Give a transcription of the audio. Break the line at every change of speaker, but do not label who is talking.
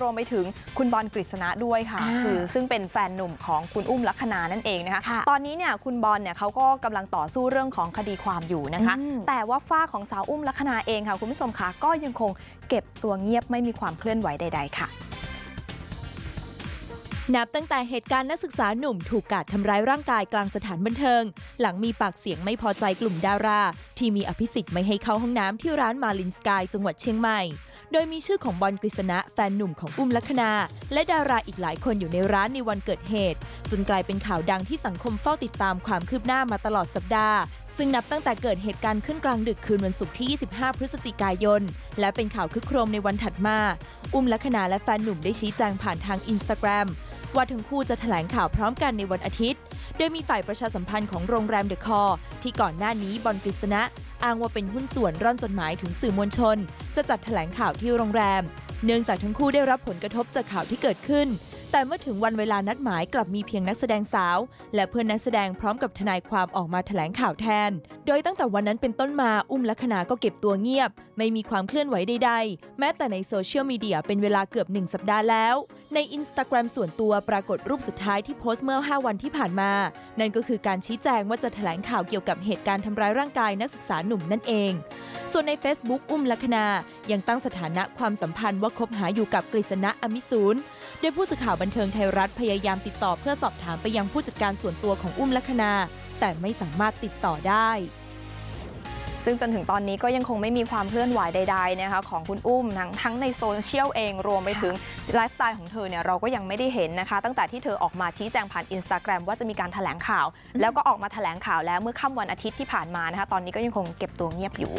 รวมไปถึงคุณบอลกฤษณะด้วยค่ะ
อ่า
คือซึ่งเป็นแฟนหนุ่มของคุณอุ้มลักษณานั่นเองนะคะ
ค่ะ
ตอนนี้เนี่ยคุณบอลเนี่ยเขาก็กำลังต่อสู้เรื่องของคดีความอยู่นะคะ
อืม
แต่ว่าฝ้าของสาวอุ้มลักษณาเองค่ะคุณผู้ชมคะก็ยังคงเก็บตัวเงียบไม่มีความเคลื่อนไหวใด ๆ ค่ะ
นับตั้งแต่เหตุการณ์นักศึกษาหนุ่มถูกกาดทำร้ายร่างกายกลางสถานบันเทิง หลังมีปากเสียงไม่พอใจกลุ่มดารา ที่มีอภิสิทธิ์ไม่ให้เข้าห้องน้ำที่ร้านมาลินสกายจังหวัดเชียงใหม่ โดยมีชื่อของบอลกฤษณะแฟนหนุ่มของอุ้มลักษณาและดาราอีกหลายคนอยู่ในร้านในวันเกิดเหตุ จนกลายเป็นข่าวดังที่สังคมเฝ้าติดตามความคืบหน้ามาตลอดสัปดาห์ ซึ่งนับตั้งแต่เกิดเหตุการณ์ขึ้นกลางดึกคืนวันศุกร์ที่ 25 พฤศจิกายน และเป็นข่าวคึกโครมในวันถัดมา อุ้มลักษณาและแฟนหนุ่มได้ชี้แจงผ่านทางอินสตาแกรมว่าทั้งคู่จะแถลงข่าวพร้อมกันในวันอาทิตย์ โดยมีฝ่ายประชาสัมพันธ์ของโรงแรมเดอะคอร์ที่ก่อนหน้านี้บอลกฤษณะอ้างว่าเป็นหุ้นส่วนร่อนจดหมายถึงสื่อมวลชน จะจัดแถลงข่าวที่โรงแรม เนื่องจากทั้งคู่ได้รับผลกระทบจากข่าวที่เกิดขึ้น แต่เมื่อถึงวันเวลานัดหมายกลับมีเพียงนักแสดงสาว และเพื่อนนักแสดงพร้อมกับทนายความออกมาแถลงข่าวแทน โดยตั้งแต่วันนั้นเป็นต้นมาอุ้มลักษณาก็เก็บตัวเงียบ ไม่มีความเคลื่อนไหวใดๆ แม้แต่ในโซเชียลมีเดียเป็นเวลาเกือบหนึ่งสัปดาห์แล้ว ในอินสตาแกรมส่วนตัวปรากฏรูปสุดท้ายที่โพสต์เมื่อ 5 วันที่ผ่านมา นั่นก็คือการชี้แจงว่าจะแถลงข่าวเกี่ยวกับเหตุการณ์ทำร้ายร่างกายนักศึกษาหนุ่มนั่นเอง ส่วนใน Facebook อุ้มลัคนายังตั้งสถานะความสัมพันธ์ว่าคบหาอยู่กับกฤษณะอมิสูรโดยผู้สื่อข่าวบันเทิงไทยรัฐพยายามติดต่อเพื่อสอบถามไปยังผู้จัดการส่วนตัวของอุ้มลัคนา แต่ไม่สามารถติดต่อได้
ซึ่งจนถึงตอนนี้ก็ยังคงไม่มีความเคลื่อนไหวใดๆนะคะของคุณอุ้มทั้งทั้งในโซเชียลเองรวมไปถึงไลฟ์สไตล์ของเธอเนี่ยเราก็ยังไม่ได้เห็นนะคะ ตั้งแต่ที่เธอออกมาชี้แจงผ่านอินสตาแกรมว่าจะมีการแถลงข่าว แล้วก็ออกมาแถลงข่าวแล้วเมื่อค่ำวันอาทิตย์ที่ผ่านมานะคะตอนนี้ก็ยังคงเก็บตัวเงียบอยู่